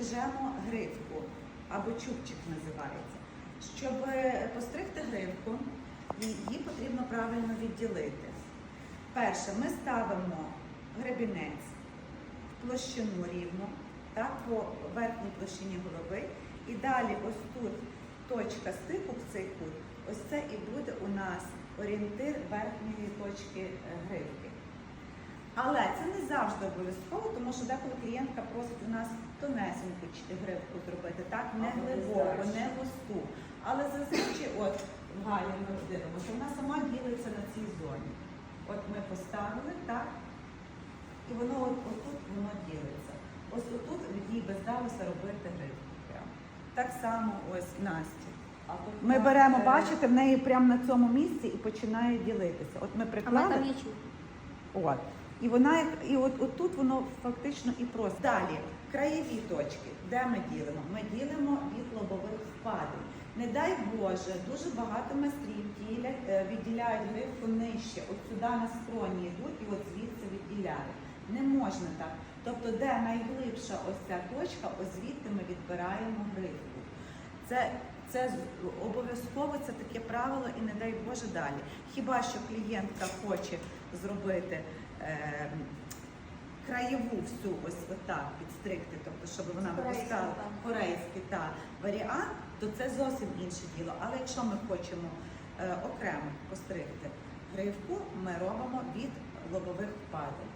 стрижемо гривку або чубчик називається. Щоб постригти гривку, її потрібно правильно відділити. Перше, ми ставимо гребінець в площину рівну, так, по верхній площині голови. І далі ось тут точка стику в цей кут, ось це і буде у нас орієнтир верхньої точки е, гривки. Але це не завжди обов'язково, тому що деколи клієнтка просить у нас тонесеньку чи- гривку зробити, так, не глибоко, не густу. Але зазвичай, от в Галі ми дивимося, вона сама ділиться на цій зоні. От ми поставили, так, і воно от, отут воно ділиться. Ось отут їй би здалося робити гривку. Прямо. Так само ось тут Ми беремо, бачите, в неї прямо на цьому місці і починає ділитися. От ми А ми приклали. там є чуб. От. І вона і от, от тут воно фактично і просто. Далі, краєві точки, де ми ділимо? Ми ділимо від лобових впадин. Не дай Боже, дуже багато майстрів ділять, е, відділяють гривку нижче, от сюди на скроні йдуть і от звідси відділяють. Не можна так. Тобто, де найглибша ось ця точка, ось звідти ми відбираємо гривку. Це, це обов'язково це таке правило і не дай Боже далі. Хіба що клієнтка хоче зробити краєву всю ось отак підстригти, тобто щоб вона випускала корейський та варіант, то це зовсім інше діло. Але якщо ми хочемо е, окремо постригти гривку, ми робимо від лобових впадин.